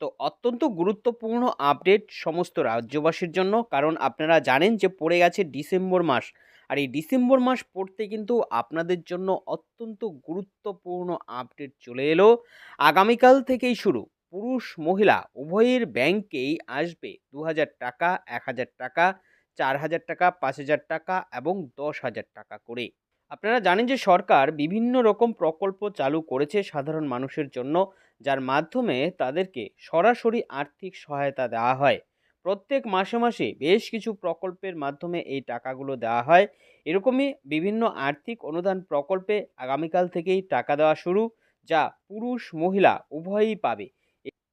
তো অত্যন্ত গুরুত্বপূর্ণ আপডেট সমস্ত রাজ্যবাসীর জন্য। কারণ আপনারা জানেন যে পড়ে গেছে ডিসেম্বর মাস। আর এই ডিসেম্বর মাস পড়তে কিন্তু আপনাদের জন্য অত্যন্ত গুরুত্বপূর্ণ আপডেট চলে এলো। আগামীকাল থেকেই শুরু। পুরুষ মহিলা উভয়ের ব্যাংকেই আসবে দু হাজার টাকা, এক হাজার টাকা, চার হাজার টাকা, পাঁচ হাজার টাকা এবং দশ হাজার টাকা করে। আপনারা জানেন যে সরকার বিভিন্ন রকম প্রকল্প চালু করেছে সাধারণ মানুষের জন্য, যার মাধ্যমে তাদেরকে সরাসরি আর্থিক সহায়তা দেওয়া হয়। প্রত্যেক মাসে মাসে বেশ কিছু প্রকল্পের মাধ্যমে এই টাকাগুলো দেওয়া হয়। এরকমই বিভিন্ন আর্থিক অনুদান প্রকল্পে আগামীকাল থেকেই টাকা দেওয়া শুরু, যা পুরুষ, মহিলা উভয়ই পাবে।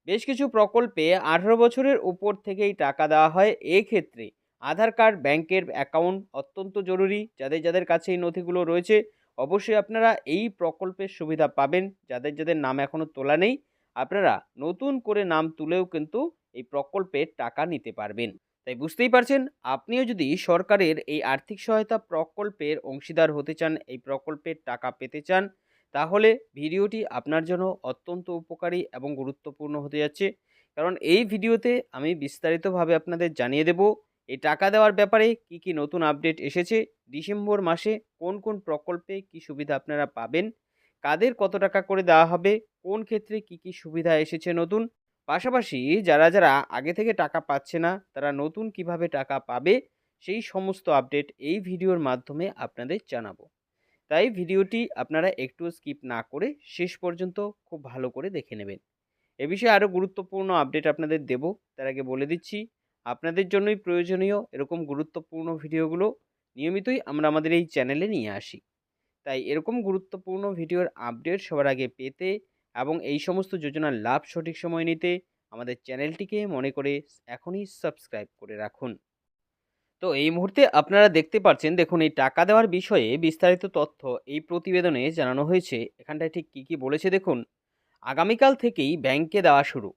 বেশ কিছু প্রকল্পে আঠারো বছরের উপর থেকেই টাকা দেওয়া হয়। এক্ষেত্রে আধার কার্ড, ব্যাংকের অ্যাকাউন্ট অত্যন্ত জরুরি। যাদের যাদের কাছে এই নথিগুলো রয়েছে, অবশ্যই আপনারা এই প্রকল্পের সুবিধা পাবেন। যাদের যাদের নাম এখনও তোলা নেই, আপনারা নতুন করে নাম তুলেও কিন্তু এই প্রকল্পের টাকা নিতে পারবেন। তাই বুঝতেই পারছেন, আপনিও যদি সরকারের এই আর্থিক সহায়তা প্রকল্পের অংশীদার হতে চান, এই প্রকল্পের টাকা পেতে চান, তাহলে ভিডিওটি আপনার জন্য অত্যন্ত উপকারী এবং গুরুত্বপূর্ণ হতে যাচ্ছে। কারণ এই ভিডিওতে আমি বিস্তারিতভাবে আপনাদের জানিয়ে দেব এই টাকা দেওয়ার ব্যাপারে কি কি নতুন আপডেট এসেছে? ডিসেম্বর মাসে কোন কোন প্রকল্পে কি সুবিধা আপনারা পাবেন? কাদের কত টাকা করে দেওয়া হবে? কোন ক্ষেত্রে কি কি সুবিধা এসেছে নতুন? পাশাপাশি যারা যারা আগে থেকে টাকা পাচ্ছে না, তারা নতুন কীভাবে টাকা পাবে? সেই সমস্ত আপডেট এই ভিডিওর মাধ্যমে আপনাদের জানাব। তাই ভিডিওটি আপনারা একটু স্কিপ না করে শেষ পর্যন্ত খুব ভালো করে দেখে নেবেন। এ বিষয়ে আরও গুরুত্বপূর্ণ আপডেট আপনাদের দেব। তার আগে বলে দিচ্ছি আপনাদের জন্যই প্রয়োজনীয় এরকম গুরুত্বপূর্ণ ভিডিওগুলো নিয়মিতই আমরা আমাদের এই চ্যানেলে নিয়ে আসি। তাই এরকম গুরুত্বপূর্ণ ভিডিওর আপডেট সবার আগে পেতে এবং এই সমস্ত যোজনার লাভ সঠিক সময় নিতে আমাদের চ্যানেলটিকে মনে করে এখনই সাবস্ক্রাইব করে রাখুন। তো এই মুহূর্তে আপনারা দেখতে পাচ্ছেন দেখুন এই টাকা দেওয়ার বিষয়ে বিস্তারিত তথ্য এই প্রতিবেদনে জানানো হয়েছে। এখানটায় ঠিক কী কী বলেছে দেখুন, আগামীকাল থেকেই ব্যাংকে দেওয়া শুরু।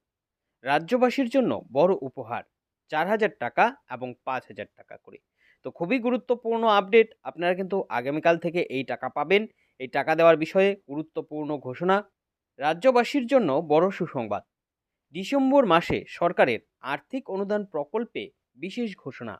রাজ্যবাসীর জন্য বড় উপহার। চার হাজার টাকা এবং পাঁচ হাজার টাকা করে। তো খুবই গুরুত্বপূর্ণ আপডেট আপনারা কিন্তু আগামীকাল থেকে এই টাকা পাবেন। এই টাকা দেওয়ার বিষয়ে গুরুত্বপূর্ণ ঘোষণা। রাজ্যবাসীর জন্য বড় সুসংবাদ। ডিসেম্বর মাসে সরকারের আর্থিক অনুদান প্রকল্পে বিশেষ ঘোষণা।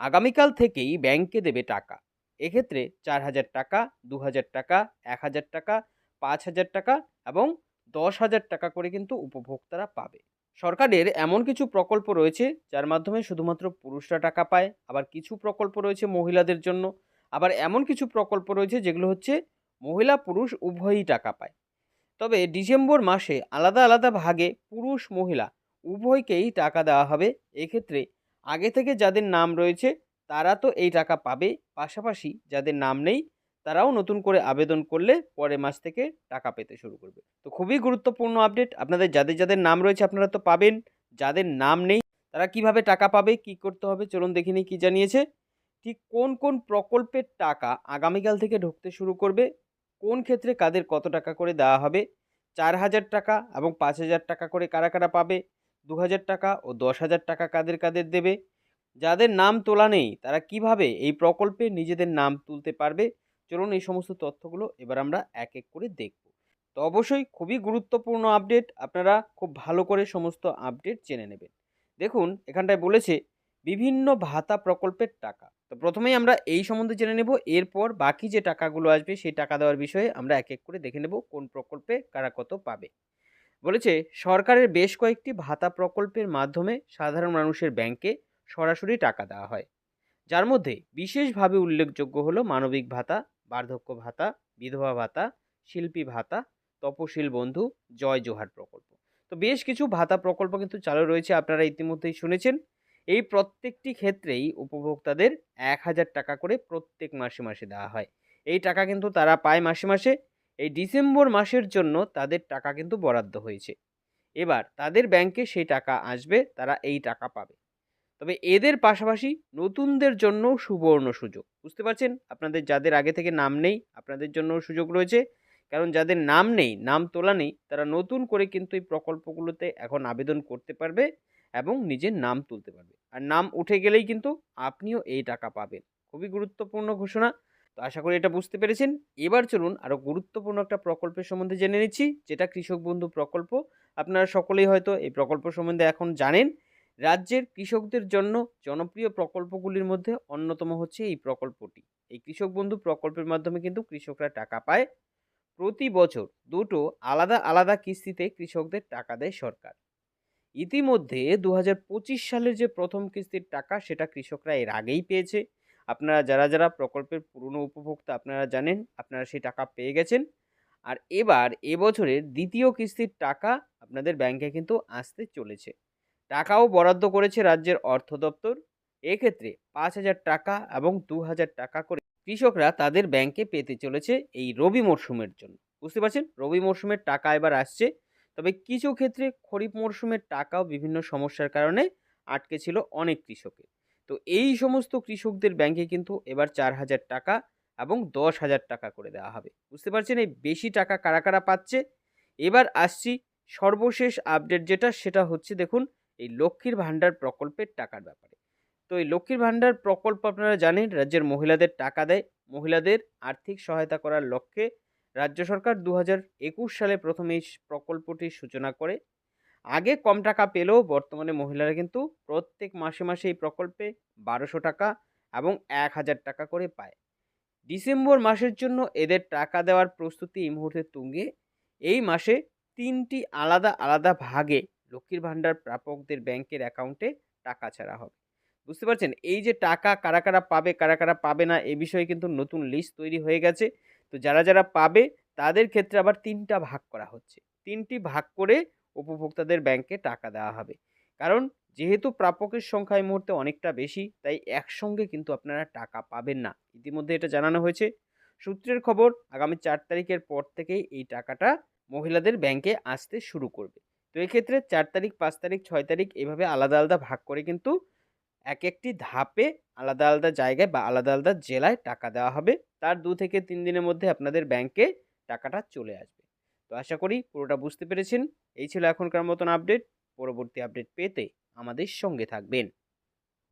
আগামীকাল থেকেই ব্যাংকে দেবে টাকা। এক্ষেত্রে চার হাজার টাকা, দু হাজার টাকা, এক হাজার টাকা, পাঁচ হাজার টাকা এবং দশ হাজার টাকা করে কিন্তু উপভোক্তারা পাবে। সরকারের এমন কিছু প্রকল্প রয়েছে, যার মাধ্যমে শুধুমাত্র পুরুষরা টাকা পায়, আবার কিছু প্রকল্প রয়েছে মহিলাদের জন্য। আবার এমন কিছু প্রকল্প রয়েছে, যেগুলো হচ্ছে মহিলা পুরুষ উভয়ই টাকা পায়। তবে ডিসেম্বর মাসে আলাদা আলাদা ভাগে পুরুষ মহিলা উভয়কেই টাকা দেওয়া হবে। এক্ষেত্রে আগে থেকে যাদের নাম রয়েছে, তারা তো এই টাকা পাবে। পাশাপাশি যাদের নাম নেই তারাও নতুন করে আবেদন করলে পরের মাস থেকে টাকা পেতে শুরু করবে। তো খুবই গুরুত্বপূর্ণ আপডেট। আপনাদের যাদের যাদের নাম রয়েছে আপনারা তো পাবেন। যাদের নাম নেই, তারা কীভাবে টাকা পাবে, কি করতে হবে, চলুন দেখে নিই কী জানিয়েছে। ঠিক কোন কোন প্রকল্পের টাকা আগামীকাল থেকে ঢুকতে শুরু করবে? কোন ক্ষেত্রে কাদের কত টাকা করে দেওয়া হবে? চার হাজার টাকা এবং পাঁচ হাজার টাকা করে কারা কারা পাবে? দু হাজার টাকা ও দশ হাজার টাকা কাদের কাদের দেবে? যাদের নাম তোলা নেই, তারা কীভাবে এই প্রকল্পে নিজেদের নাম তুলতে পারবে? চলুন এই সমস্ত তথ্যগুলো এবার আমরা এক এক করে দেখব। তো অবশ্যই খুবই গুরুত্বপূর্ণ আপডেট আপনারা খুব ভালো করে সমস্ত আপডেট জেনে নেবেন। দেখুন, এখানটায় বলেছে, বিভিন্ন ভাতা প্রকল্পের টাকা। তো প্রথমেই আমরা এই সম্বন্ধে জেনে নেব, এরপর বাকি যে টাকাগুলো আসবে সেই টাকা দেওয়ার বিষয়ে আমরা এক এক করে দেখে নেব, কোন প্রকল্পে কারা কত পাবে। বলেছে, সরকারের বেশ কয়েকটি ভাতা প্রকল্পের মাধ্যমে সাধারণ মানুষের ব্যাংকে সরাসরি টাকা দেওয়া হয়। যার মধ্যে বিশেষভাবে উল্লেখযোগ্য হলো মানবিক ভাতা বার্ধক্য ভাতা, বিধবা ভাতা, শিল্পী ভাতা, তপশিল বন্ধু, জয় জোহার প্রকল্প। তো বেশ কিছু ভাতা প্রকল্প কিন্তু চালু রয়েছে, আপনারা ইতিমধ্যেই শুনেছেন। এই প্রত্যেকটি ক্ষেত্রেই উপভোক্তাদের এক হাজার টাকা করে প্রত্যেক মাসে মাসে দেওয়া হয়। এই টাকা কিন্তু তারা পায় মাসে মাসে। এই ডিসেম্বর মাসের জন্য তাদের টাকা কিন্তু বরাদ্দ হয়েছে। এবার তাদের ব্যাংকে সেই টাকা আসবে, তারা এই টাকা পাবে। তবে এদের পাশাপাশি নতুনদের জন্য সুবর্ণ সুযোগ। বুঝতে পারছেন? আপনাদের যাদের আগে থেকে নাম নেই, আপনাদের জন্য সুযোগ রয়েছে। কারণ যাদের নাম নেই, নাম তোলা নেই, তারা নতুন করে কিন্তু এই প্রকল্পগুলোতে এখন আবেদন করতে পারবে এবং নিজের নাম তুলতে পারবে। আর নাম উঠে গেলেই কিন্তু আপনিও এই টাকা পাবেন। খুবই গুরুত্বপূর্ণ ঘোষণা। তো আশা করি এটা বুঝতে পেরেছেন। এবার চলুন আরও গুরুত্বপূর্ণ একটা প্রকল্পের সম্বন্ধে জেনে নিচ্ছি, যেটা কৃষক বন্ধু প্রকল্প। আপনারা সকলেই হয়তো এই প্রকল্প সম্বন্ধে এখন জানেন। রাজ্যের কৃষকদের জন্য জনপ্রিয় প্রকল্পগুলির মধ্যে অন্যতম হচ্ছে এই প্রকল্পটি। এই কৃষক বন্ধু প্রকল্পের মাধ্যমে কিন্তু কৃষকরা টাকা পায়। প্রতি বছর দুটো আলাদা আলাদা কিস্তিতে কৃষকদের টাকা দেয় সরকার। ইতিমধ্যে দু হাজার পঁচিশ সালের যে প্রথম কিস্তির টাকা, সেটা কৃষকরা এর আগেই পেয়েছে। আপনারা যারা যারা প্রকল্পের পুরনো উপভোক্তা, আপনারা জানেন, আপনারা সেই টাকা পেয়ে গেছেন। আর এবার এবছরের দ্বিতীয় কিস্তির টাকা আপনাদের ব্যাংকে কিন্তু আসতে চলেছে। টাকাও বরাদ্দ করেছে রাজ্যের অর্থ দপ্তর এক্ষেত্রে পাঁচ হাজার টাকা এবং দু হাজার টাকা করে কৃষকরা তাদের ব্যাংকে পেতে চলেছে এই রবি মরশুমের জন্য। বুঝতে পারছেন? রবি মরশুমের টাকা এবার আসছে। তবে কিছু ক্ষেত্রে খরিফ মরশুমের টাকাও বিভিন্ন সমস্যার কারণে আটকে ছিল অনেক কৃষকের। তো এই সমস্ত কৃষকদের ব্যাংকে কিন্তু এবার চার হাজার টাকা এবং দশ হাজার টাকা করে দেওয়া হবে। বুঝতে পারছেন? এই বেশি টাকা কারা কারা পাচ্ছে? এবার আসছি সর্বশেষ আপডেট যেটা, সেটা হচ্ছে দেখুন এই লক্ষ্মীর ভাণ্ডার প্রকল্পের টাকার ব্যাপারে। তো এই লক্ষ্মীর ভাণ্ডার প্রকল্প আপনারা জানেন, রাজ্যের মহিলাদের টাকা দেয়। মহিলাদের আর্থিক সহায়তা করার লক্ষ্যে রাজ্য সরকার দু একুশ সালে প্রথম এই প্রকল্পটির সূচনা করে। আগে কম টাকা পেলেও বর্তমানে মহিলারা কিন্তু প্রত্যেক মাসে মাসে এই প্রকল্পে বারোশো টাকা এবং এক হাজার টাকা করে পায়। ডিসেম্বর মাসের জন্য এদের টাকা দেওয়ার প্রস্তুতি এই মুহূর্তে তুঙ্গে। এই মাসে তিনটি আলাদা আলাদা ভাগে লক্ষ্মীর ভাণ্ডার প্রাপকদের ব্যাংকের অ্যাকাউন্টে টাকা ছাড়া হবে। বুঝতে পারছেন? এই যে টাকা কারা কারা পাবে, কারা কারা পাবে না, এ বিষয়ে কিন্তু নতুন লিস্ট তৈরি হয়ে গেছে। তো যারা যারা পাবে, তাদের ক্ষেত্রে আবার তিনটা ভাগ করা হচ্ছে। তিনটি ভাগ করে উপভোক্তাদের ব্যাংকে টাকা দেওয়া হবে। কারণ যেহেতু প্রাপকের সংখ্যা এই মুহূর্তে অনেকটা বেশি, তাই একসঙ্গে কিন্তু আপনারা টাকা পাবেন না। ইতিমধ্যে এটা জানানো হয়েছে। সূত্রের খবর, আগামী চার তারিখের পর থেকেই এই টাকাটা মহিলাদের ব্যাংকে আসতে শুরু করবে। তো এক্ষেত্রে চার তারিখ, পাঁচ তারিখ, ছয় তারিখ এভাবে আলাদা আলাদা ভাগ করে কিন্তু এক একটি ধাপে আলাদা আলাদা জায়গায় বা আলাদা আলাদা জেলায় টাকা দেওয়া হবে। তার দু থেকে তিন দিনের মধ্যে আপনাদের ব্যাংকে টাকাটা চলে আসবে। তো আশা করি পুরোটা বুঝতে পেরেছেন। এই ছিল এখনকার মতন আপডেট পরবর্তী আপডেট পেতে আমাদের সঙ্গে থাকবেন।